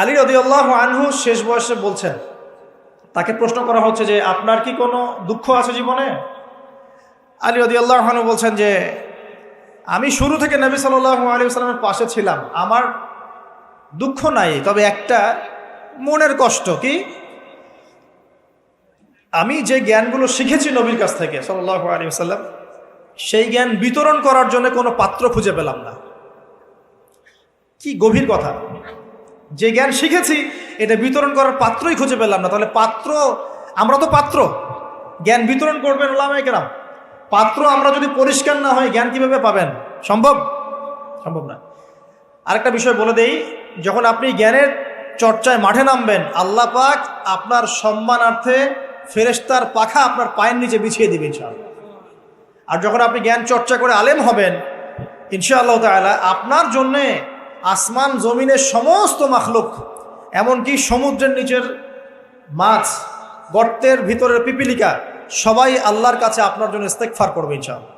আলী রদিয়াল্লাহ আনহু শেষ বয়সে বলছেন, তাকে প্রশ্ন করা হচ্ছে যে, আপনার কি কোনো দুঃখ আছে জীবনে? আলী রদিয়াল্লাহ আনহু বলছেন যে, আমি শুরু থেকে নবী সাল্লাহ আলী সাল্লামের পাশে ছিলাম। আমার দুঃখ নাই, তবে একটা মনের কষ্ট কি? আমি যে জ্ঞানগুলো শিখেছি নবীর কাছ থেকে সাল্লাহ আলী সাল্লাম সেই জ্ঞান বিতরণ করার জন্য কোনো পাত্র খুঁজে পেলাম না। কি গভীর কথা। যে জ্ঞান শিখেছি, এটা বিতরণ করার পাত্রই খুঁজে পেলাম না। তাহলে পাত্র, আমরা তো পাত্র। জ্ঞান বিতরণ করবেন ওলামাই কেরাম। পাত্র আমরা যদি পরিষ্কার না হয়, জ্ঞান কীভাবে পাবেন? সম্ভব? সম্ভব না। আরেকটা বিষয় বলে দেই, যখন আপনি জ্ঞানের চর্চায় মাঠে নামবেন, আল্লাহ পাক আপনার সম্মানার্থে ফেরেস্তার পাখা আপনার পায়ের নিচে বিছিয়ে দিবে ইনশাআল্লাহ। আর যখন আপনি জ্ঞান চর্চা করে আলেম হবেন, ইনশাআল্লাহ তাআলা আপনার জন্যে আসমান জমিনের সমস্ত মাখলুক, এমনকি সমুদ্রের নিচের মাছ, গর্তের ভিতরের পিপিলিকা, সবাই আল্লাহর কাছে আপনার জন্য ইস্তেকফার করবে ইনশাআল্লাহ।